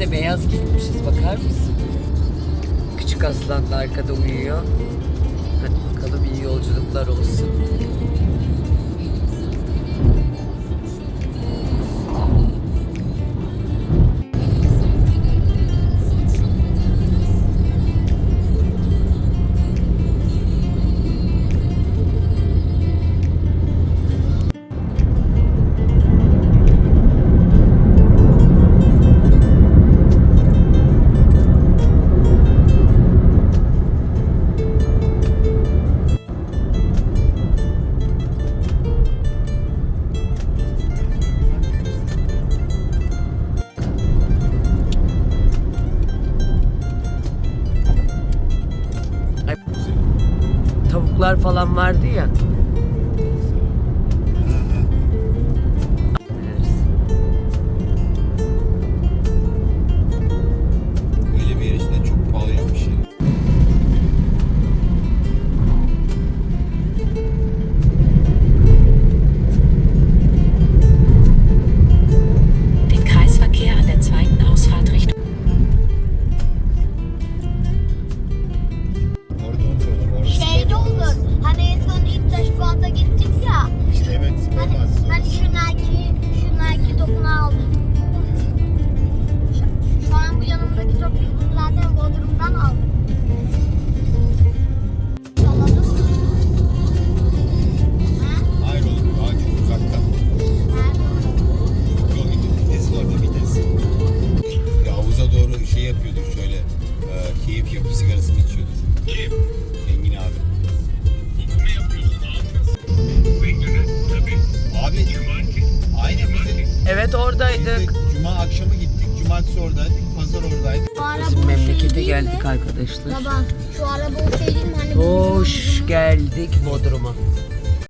de beyaz giymişiz bakar mısın? Küçük aslan da arkada uyuyor. Hadi bakalım iyi yolculuklar olsun. çocuklar falan vardı ya. Evet oradaydık. Cuma akşamı gittik. Cumartesi oradaydık. Pazar oradaydık. Bu Bizim memlekete şey geldik arkadaşlar. Baba şu araba o şey değil mi? Hani Hoş geldik Bodrum'a.